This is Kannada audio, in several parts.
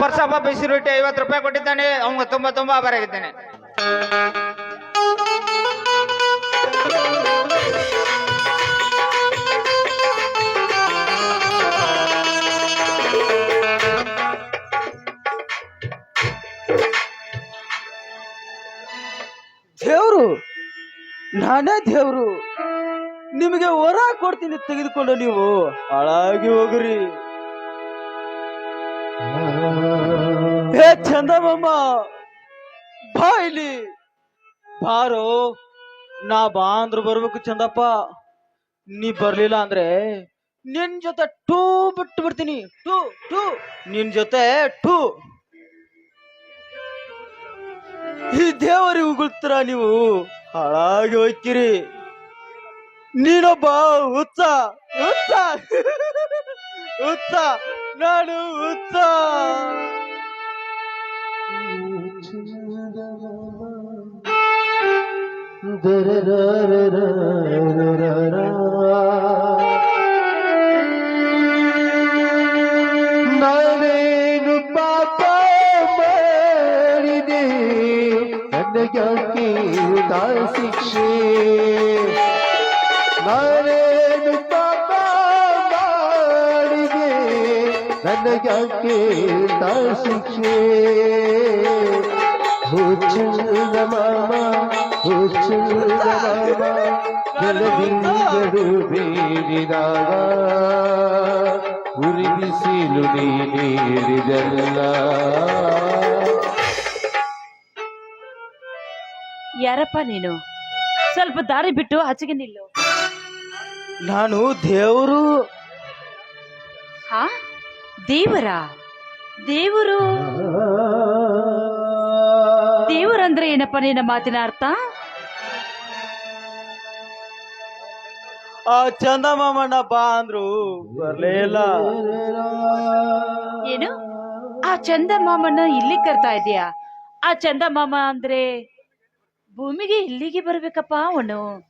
ಪರ್ಸಪ್ಪ ಬಿಸಿ ರೊಟ್ಟಿ ಐವತ್ತು ರೂಪಾಯಿ ಕೊಟ್ಟಿದ್ದಾನೆ ಅವನು ತುಂಬಾ ತುಂಬಾ ಆಭಾರ ಆಗಿದ್ದೇನೆ. ದೇವ್ರು, ನಾನೇ ದೇವ್ರು. ನಿಮಗೆ ವರ ಕೊಡ್ತೀನಿ, ತೆಗೆದುಕೊಂಡು ನೀವು ಹಾಳಾಗಿ ಹೋಗ್ರಿ. ಹೇ ಚಂದಮ್ಮ ಬಾ ಇಲ್ಲಿ ಬಾರೋ, ನಾ ಬಾ ಅಂದ್ರ ಬರ್ಬೇಕು ಚಂದಪ್ಪ. ನೀ ಬರ್ಲಿಲ್ಲ ಅಂದ್ರೆ ನಿನ್ ಜೊತೆ ಟೂ ಬಿಟ್ಟು ಬಿಡ್ತೀನಿ. ಟೂ ಟೂ. ನಿನ್ ಜೊತೆ ಟೂ. ಈ ದೇವರಿಗೆ ಉಗುಳ್ತೀರ ನೀವು? ಹಾಳಾಗಿ ಹೋಯ್ತೀರಿ. ನೀನೊಬ್ಬ ಹುಚ್ಚ ಹುಚ್ಚ. ಹುಚ್ಚ, ನಾನು ಹುಚ್ಚ. ನಾನೇನು ನನಗ್ಯಾಕೆ ನಾ ಶಿಕ್ಷೆ ಹುಚ್ಚುದ ಮಾಮ ಹುಚ್ಚುದ ಮಾಮ ಜಲದಿಂದಳು ಬೇಡಿದಾಗ ಉರಿ ಬಿಸಿಲು ನೀ ನೀಡಿದಲ್ಲ ಯಾರಪ್ಪ ನೀನು? ಸ್ವಲ್ಪ ದಾರಿ ಬಿಟ್ಟು ಆಚೆಗೆ ನಿಲ್ಲು. ನಾನು ದೇವರು. ಹಾ? ದೇವರ? ದೇವರು? ದೇವರಂದ್ರೆ ಏನಪ್ಪ ನಿನ್ನ ಮಾತಿನ ಅರ್ಥ? ಆ ಚಂದಮಾಮಣ್ಣ ಬಾ ಅಂದ್ರು ಬರ್ಲೇ ಇಲ್ಲ. ಏನು? ಆ ಚಂದ ಮಾಮನ ಇಲ್ಲಿ ಕರ್ತಾ ಇದೀಯಾ ಆ ಚಂದ ಮಾಮ ಅಂದ್ರೆ ಭೂಮಿಗೆ ಇಲ್ಲಿಗೆ ಬರ್ಬೇಕಪ್ಪ ಅವನು.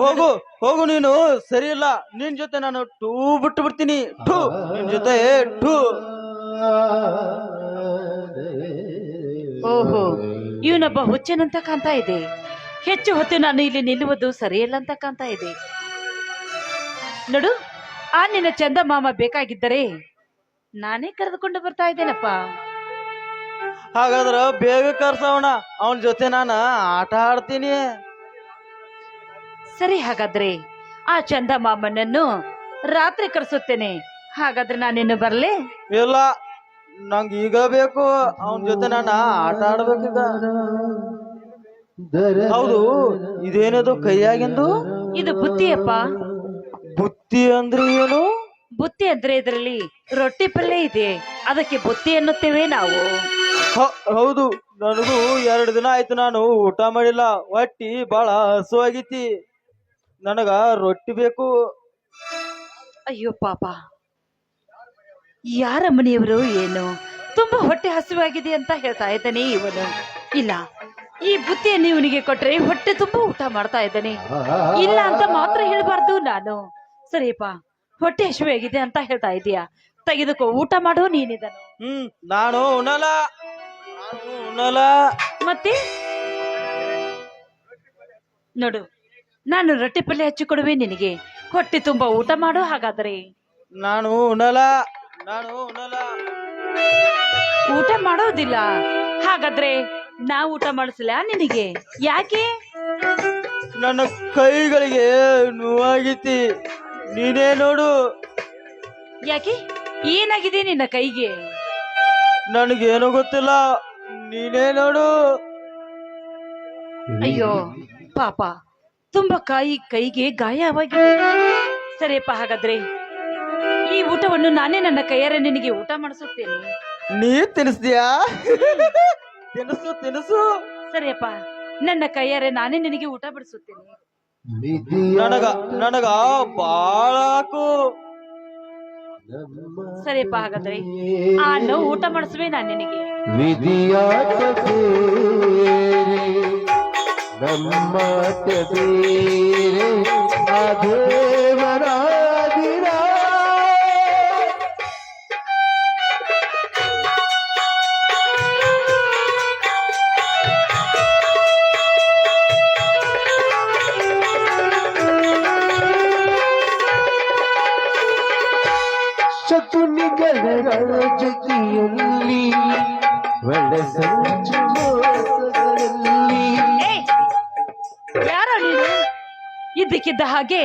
ಹೋಗು ಹೋಗು ನೀನು ಸರಿ ಇಲ್ಲ ನಿನ್ ಜೊತೆ ನಾನು ಟೂ ಬಿಟ್ಟು ಬಿಡ್ತೀನಿ. ಟೂ. ನಿನ್ ಜೊತೆ ಟೂ. ಓಹೋ ಇವನೊಬ್ಬ ಹುಚ್ಚನಂತ ಕಾಣ್ತಾ ಇದೆ. ಹೆಚ್ಚು ಹೊತ್ತು ನಾನು ಇಲ್ಲಿ ನಿಲ್ಲುವುದು ಸರಿಯಲ್ಲ ಅಂತ ಕಾಣ್ತಾ ಇದೆ. ನೋಡು ಆ ನಿನ್ನ ಚಂದ ಮಾಮ ಬೇಕಾಗಿದ್ದರೆ ನಾನೇ ಕರೆದುಕೊಂಡು ಬರ್ತಾ ಇದ್ದೇನಪ್ಪ. ಹಾಗಾದ್ರೆ ಬೇಗ ಕರ್ಸವಣ ಅವನ ಜೊತೆ ನಾನು ಆಟ ಆಡ್ತೀನಿ. ಸರಿ ಹಾಗಾದ್ರೆ ಆ ಚಂದ ಮಾಮನನ್ನು ರಾತ್ರಿ ಕರೆಸುತ್ತೇನೆ. ಹಾಗಾದ್ರೆ ನಾನಿನ್ನು ಬರ್ಲಿ? ಇಲ್ಲ ನಂಗೆ ಈಗ ಬೇಕು. ಅವನ ಜೊತೆ ನಾನು ಆಟ ಆಡ್ಬೇಕೀಗ ಹೌದು ಇದೇನದು ಕೈಯಾಗಿಂದು? ಇದು ಬುತ್ತಿಯಪ್ಪ. ಬುತ್ತಿ ಅಂದ್ರೆ ಏನು? ಬುತ್ತಿ ಅಂದ್ರೆ ಇದರಲ್ಲಿ ರೊಟ್ಟಿ ಪಲ್ಯ ಇದೆ. ಅದಕ್ಕೆ ಬುತ್ತಿ ಎನ್ನುತ್ತೇವೆ ನಾವು. ಹ- ಹೌದು ನನಗೂ ಎರಡು ದಿನ ಆಯ್ತು ನಾನು ಊಟ ಮಾಡಿಲ್ಲ. ಹೊಟ್ಟಿ ಬಹಳ ಹಸುವಾಗೈತಿ ನನಗ ರೊಟ್ಟಿ ಬೇಕು. ಅಯ್ಯೋ ಪಾಪ. ಯಾರ ಮನೆಯವರು ಏನು? ತುಂಬಾ ಹೊಟ್ಟೆ ಹಸಿವಾಗಿದೆ ಅಂತ ಹೇಳ್ತಾ ಇದ್ದಾನೆ ಇವನು. ಇಲ್ಲ ಈ ಬುತ್ತಿಯನ್ನು ಇವನಿಗೆ ಕೊಟ್ರೆ ಹೊಟ್ಟೆ ತುಂಬಾ ಊಟ ಮಾಡ್ತಾ ಇದ್ದಾನೆ. ಇಲ್ಲ ಅಂತ ಮಾತ್ರ ಹೇಳಬಾರ್ದು ನಾನು. ಸರಿಯಪ್ಪ ಹೊಟ್ಟೆ ಹಸಿವಾಗಿದೆ ಅಂತ ಹೇಳ್ತಾ ಇದೀಯಾ ತೆಗೆದುಕೋ ಊಟ ಮಾಡೋ ನೀನಿದನು ಹ್ಮ್ ನಾನು ಉಣಲ ಮತ್ತೆ? ನೋಡು ನಾನು ರೊಟ್ಟಿ ಪಲ್ಯ ಹಚ್ಚಿ ಕೊಡುವೆ ನಿನಗೆ. ಹೊಟ್ಟೆ ತುಂಬಾ ಊಟ ಮಾಡೋ ಹಾಗಾದ್ರೆ. ನಾನು ಉಣಲ ನಾನು ಉಣಲ ಊಟ ಮಾಡೋದಿಲ್ಲ. ಹಾಗಾದ್ರೆ ನಾ ಊಟ ಮಾಡಿಸಲ ನಿನಗೆ? ಯಾಕೆ? ನನ್ನ ಕೈಗಳಿಗೆ ನೋವಾಗೈತಿ. ನೀನೇ ನೋಡು. ಯಾಕೆ? ಏನಾಗಿದೆ ನಿನ್ನ ಕೈಗೆ? ನನಗೇನು ಗೊತ್ತಿಲ್ಲ. ನೀನೇ ನೋಡು. ಅಯ್ಯೋ ಪಾಪ. ತುಂಬಾ ಕಾಯಿ ಕೈಗೆ ಗಾಯವಾಗಿದೆ ಸರಿಯಪ್ಪ ಹಾಗಾದ್ರೆ ಈ ಊಟವನ್ನು ನಾನೇ ನನ್ನ ಕೈಯಾರೆ ನಿನಗೆ ಊಟ ಮಾಡಿಸುತ್ತೇನೆ. ನೀ ತಿನ್ನಿಸ್ತೀಯಾ? ತಿನ್ನಿಸು ತಿನ್ನಿಸು. ಸರಿಯಪ್ಪ ನನ್ನ ಕೈಯಾರೆ ನಾನೇ ನಿನಗೆ ಊಟ ಬಡಿಸುತ್ತೇನೆ ನನಗ ನನಗ ಬಾಳಾಕು ಸರಿಯಪ್ಪ ಹಾಗಾದ್ರೆ ಆ ನೋವು ಊಟ ಮಾಡಿಸುವೆ ನಾನು ನಿನಗೆ. ವಿಧಿಯಾಟ ಬೇರೆ ನಮ್ಮಾಟ ಬೇರೆ ಇದ್ದಕ್ಕಿದ್ದ ಹಾಗೆ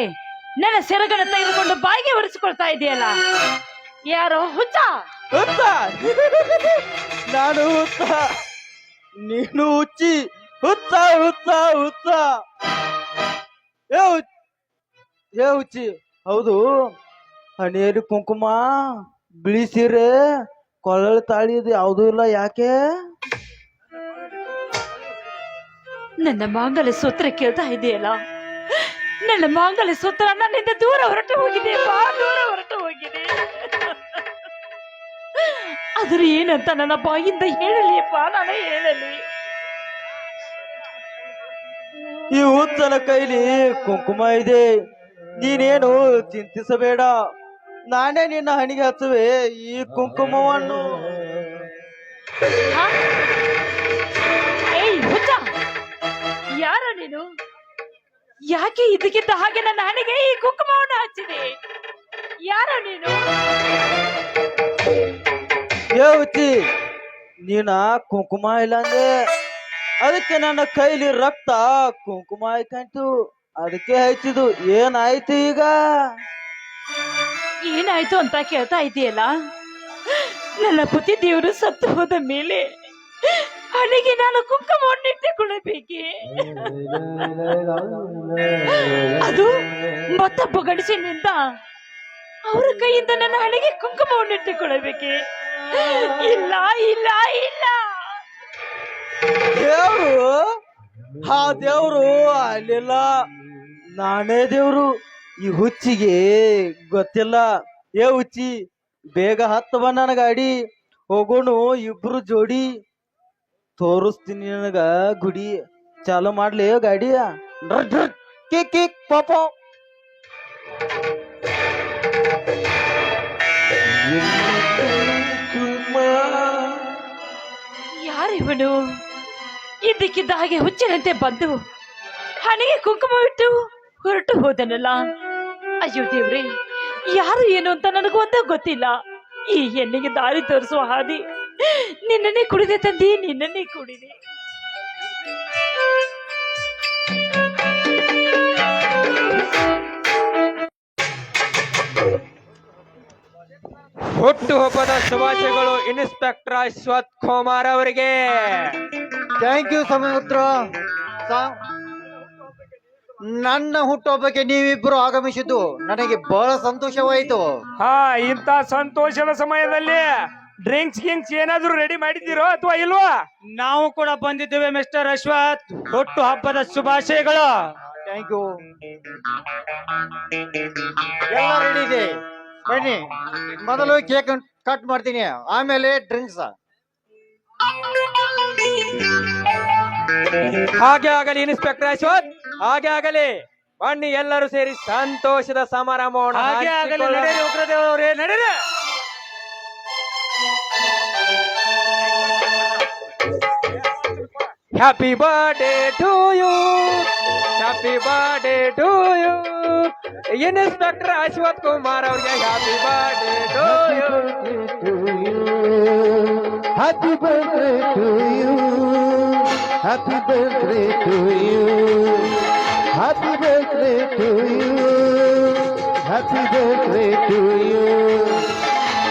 ನನ್ನ ಸೆರಗನ್ನು ತೆಗೆದುಕೊಂಡು ಬಾಯಿಗೆ ಒರೆಸಿಕೊಳ್ತಾ ಇದೆಯಲ್ಲ? ಯಾರೋ ಹುಚ್ಚ? ಹುಚ್ಚ! ನಾನು ಹುಚ್ಚ! ನೀನು ಹುಚ್ಚಿ! ಹುಚ್ಚ ಹುಚ್ಚ ಹುಚ್ಚ! ಏ ಹುಚ್ಚ! ಏ ಹುಚ್ಚಿ! ಹೌದು ಹಣಿಯಲ್ಲಿ ಕುಂಕುಮ ಬಿಳಿ ಸೀರೆ ಕೊಳಲು ತಾಳಿ ಇದು ಯಾವುದೂ ಇಲ್ಲ ಯಾಕೆ? ನನ್ನ ಮಾಂಗಲ್ಯ ಸೂತ್ರ ಕೇಳ್ತಾ ಇದೆಯಲ್ಲ? ನನ್ನ ಮಾಂಗಲ್ಯ ಸೂತ್ರ ನನ್ನಿಂದ ದೂರ ಹೊರಟು ಹೋಗಿದೆ. ಬಾ ದೂರ ಹೊರಟು ಹೋಗಿದೆ. ಆದ್ರೆ ಏನಂತ ನನ್ನ ಬಾಯಿಂದ ಹೇಳಲಿಯಪ್ಪ ನಾನು ಹೇಳಲಿ. ಈ ಉತ್ತನ ಕೈಲಿ ಕುಂಕುಮ ಇದೆ. ನೀನೇನು ಚಿಂತಿಸಬೇಡ. ನಾನೇ ನಿನ್ನ ಹಣಿಗೆ ಹಚ್ಚುವೆ ಈ ಕುಂಕುಮವನ್ನು. ಯಾರ ನೀನು? ಯಾಕೆ ಇದಕ್ಕಿದ್ದ ಹಾಗೆ ನನ್ನ ಹಣೆಗೆ ಈ ಕುಂಕುಮವನ್ನು ಹಚ್ಚಿದೆ? ಯಾರ ನೀನು? ಯಾವತಿ ಹುಚ್ಚಿ ನೀನ ಕುಂಕುಮ ಇಲ್ಲ ಅಂದ್ರೆ ಅದಕ್ಕೆ ನನ್ನ ಕೈಲಿ ರಕ್ತ ಕುಂಕುಮ ಆಯ್ಕಂತು ಅದಕ್ಕೆ ಹಚ್ಚಿದು ಏನಾಯ್ತು ಈಗ? ಏನಾಯ್ತು ಅಂತ ಕೇಳ್ತಾ ಇದೆಯಲ್ಲ? ನನ್ನ ಪುತಿ ದೇವರು ಸತ್ತು ಹೋದ ಮೇಲೆ ಹಣೆಗೆ ನಾನು ಕುಂಕುಮವನ್ನು ಇಟ್ಟುಕೊಳ್ಳಬೇಕೆ ಅದು ಮತ್ತೊಬ್ಬ ಗಂಡಸಿನಿಂದ ಅವರ ಕೈಯಿಂದ ನನ್ನ ಹಣೆಗೆ ಕುಂಕುಮವನ್ನು ಇಟ್ಟುಕೊಳ್ಳಬೇಕೆ? ಇಲ್ಲ ಇಲ್ಲ ಇಲ್ಲ. ದೇವ್ರು ಆ ದೇವ್ರು ಅಲ್ಲಿಲ್ಲ ನಾನೇ ದೇವ್ರು. ಈ ಹುಚ್ಚಿಗೆ ಗೊತ್ತಿಲ್ಲ. ಏ ಹುಚ್ಚಿ ಬೇಗ ಹತ್ತವ ಬಾ ನನ್ನ ಗಾಡಿ. ಹೋಗೋಣ ಇಬ್ರು ಜೋಡಿ. ತೋರಿಸ್ತೀನಿ ನನಗ, ಗುಡಿ ಚಾಲು ಮಾಡ್ಲಿ ಗಾಡಿ. ಕಿಕ್ ಕಿಕ್, ಪಾಪ ಯಾರಿವನು ಇದ್ದಕ್ಕಿದ್ದ ಹಾಗೆ ಹುಚ್ಚಿನಂತೆ ಬಂದು ಹಣೆಗೆ ಕುಂಕುಮ ಇಟ್ಟು ಹೊರಟು ಹೋದನಲ್ಲ? ಅಯ್ಯೋ ದೇವ್ರಿ, ಯಾರು ಏನು ಅಂತ ನನಗೂ ಒಂದ ಗೊತ್ತಿಲ್ಲ. ಈ ಹೆಣ್ಣಿಗೆ ದಾರಿ ತೋರಿಸುವ ಹಾದಿ. ನಿನ್ನನ್ನೇ ಕುಡಿದೆ ತಂದಿ ನಿನ್ನನ್ನೇ ಕುಡಿದೆ. ಹುಟ್ಟು ಹಬ್ಬದ ಶುಭಾಶಯಗಳು ಇನ್ಸ್ಪೆಕ್ಟರ್ ಅಶ್ವಥ್ ಕುಮಾರ್ ಅವರಿಗೆ. ಥ್ಯಾಂಕ್ ಯು ಸಮುದ್ರ ನನ್ನ ಹುಟ್ಟುಹಬ್ಬಕ್ಕೆ ನೀವಿಬ್ಬರು ಆಗಮಿಸಿದ್ದು ನನಗೆ ಬಹಳ ಸಂತೋಷವಾಯಿತು. ಹಾ ಇಂತ ಸಂತೋಷದ ಸಮಯದಲ್ಲಿ ಡ್ರಿಂಕ್ಸ್ ಗಿಂಕ್ಸ್ ಏನಾದ್ರೂ ರೆಡಿ ಮಾಡಿದ್ದೀರೋ ಅಥವಾ ಇಲ್ವಾ? ನಾವು ಕೂಡ ಬಂದಿದ್ದೇವೆ ಮಿಸ್ಟರ್ ಅಶ್ವಥ್. ಹುಟ್ಟು ಹಬ್ಬದ ಶುಭಾಶಯಗಳು. ಥ್ಯಾಂಕ್ ಯು ಎಲ್ಲ ರೆಡಿ ಇದೆ. ಬನ್ನಿ ಮೊದಲು ಕೇಕ್ ಕಟ್ ಮಾಡ್ತೀನಿ. ಆಮೇಲೆ ಡ್ರಿಂಕ್ಸ್ ಹಾಗೆ ಆಗಲಿ ಇನ್ಸ್ಪೆಕ್ಟರ್ ಅಶ್ವಥ್. ಹಾಗೆ ಆಗಲಿ. ಬನ್ನಿ ಎಲ್ಲರೂ ಸೇರಿ ಸಂತೋಷದ ಸಮಾರಂಭ ಹಾಗೆ ಆಗಲಿ, ನಡೆಯಲಿ ನಡೀರಿ ಉಗ್ರದೇವ್ ಅವ್ರೇ, ನಡೀರಿ. Happy birthday to you. Happy birthday to you. Inspector Ashwath Kumar और happy birthday to you happy birthday to you happy birthday to you happy birthday to you happy birthday to you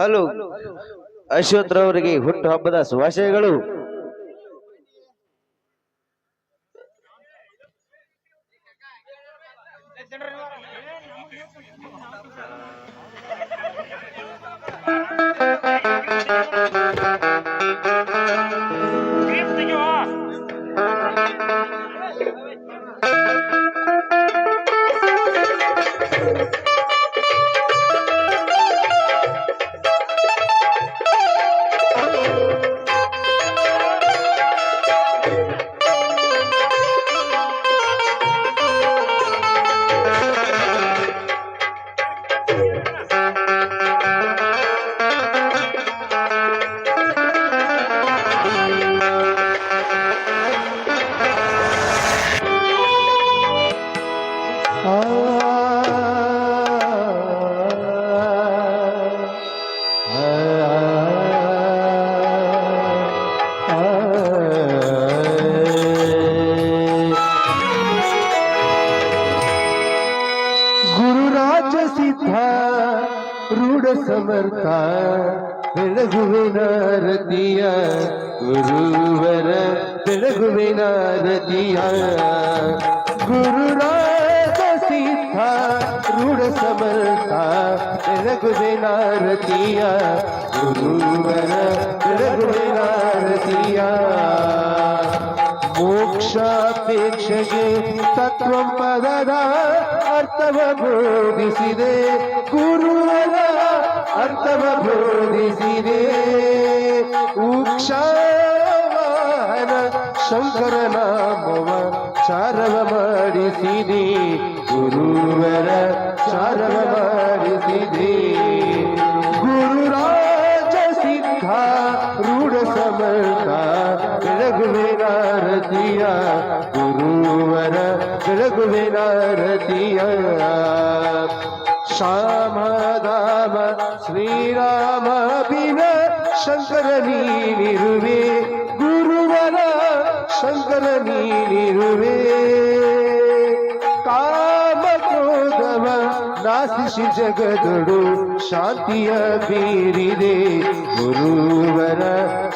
Hello ಅಶ್ವಥ್ರವರಿಗೆ ಹುಟ್ಟುಹಬ್ಬದ ಶುಭಾಶಯಗಳು ಸಮರ್ಥ ಬೆಳಗುವಿನ ರತಿಯ ಗುರುವರ ಬೆಳಗುವಿನ ರತಿಯ ಗುರುರಾಜ ಸಿದ್ಧ ರೂಢ ಸಮರ್ಥ ಬೆಳಗುವಿನ ರತಿಯ ಗುರುವರ ಬೆಳಗುವಿನ ರತಿಯ ಮೋಕ್ಷಾಪೇಕ್ಷೆಗೆ ತತ್ವ ಪದದ ಅರ್ಥವ ಬೋಧಿಸಿದೆ ಗುರುವರ ಅರ್ಥವ ಬೋಧಿಸಿದೆ ಉಕ್ಷಾವಾಹನ ಶಂಕರ ನಾಮವ ಚಾರವ ಮಾಡಿಸಿದೆ ಗುರುವರ ಚಾರವ ಮಾಡಿಸಿದೆ ಗುರುರಾಜ ಸಿದ್ಧ ರೂಢ ಸಮರ್ಥ ಬೆಳಗುವಿನ ರತಿಯ ಗುರುವರ ಬೆಳಗುವಿನ ಶ್ಯಾಮದಾಮ ಶ್ರೀರಾಮ ಬಿನ ಶಂಕರ ನೀನಿರುವೆ ಗುರುವರ ಶಂಕರ ನೀನಿರುವೆ ಕಾಮ ಕ್ರೋಧವ ನಾಸಿಸಿ ಜಗದೊಡು ಶಾಂತಿಯ ಬೀರಿದೆ, ಗುರುವರ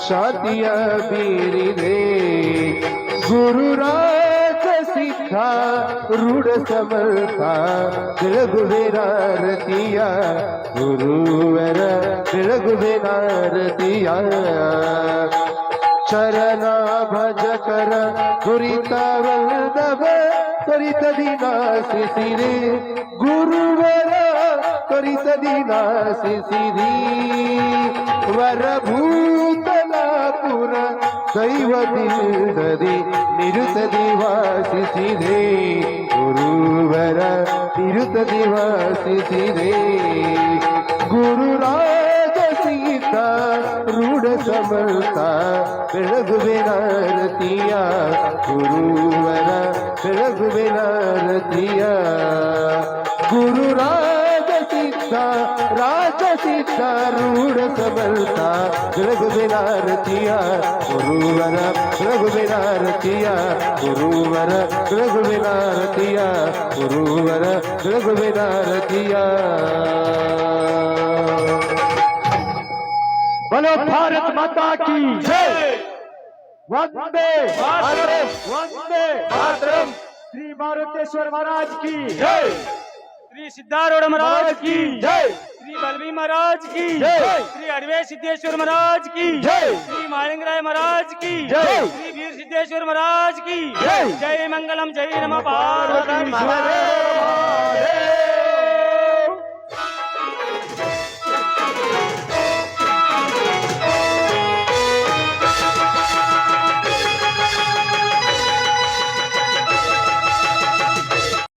ಶಾಂತಿಯ ಬೀರಿದೆ. देखा रूढ़ समर्था रतिया गुरुवर दिया चरना भज कर गुरितावल्लभ करित दिनासि सिरे। गुरुवर करित सिरी। वर वरभूत ದೈವದಿಂದದಿ ನಿರುತದಿ ವಾಸಿಸಿದೆ ಗುರುವರ ನಿರುತದಿ ವಾಸಿಸಿದೆ ಗುರುರಾಜ ಸೀತ ರೂಢ ಸಮರ್ಥ ಬೆಳಗುವಿನ ರತಿಯ ಗುರುವರ ಬೆಳಗುವಿನ ರತಿಯ ಗುರುರಾಜ ಸಿದ್ಧ ರಾಜ आरती कारूढ़ सबलता जग बिनारतिया गुरुवर जग गुरुवर जग गुरुवर जग बोलो भारत माता की जय। वंदे भारत वंदे भारत श्री भारतेश्वर महाराज की जय। श्री सिद्धारूढ़ महाराज की जय। श्री बलवी महाराज की जय। श्री अडवे सिद्धेश्वर महाराज की जय। श्री मारिंग राय महाराज की जय। श्री वीर सिद्धेश्वर महाराज की जय। जय मंगलम जय नमः पार्वती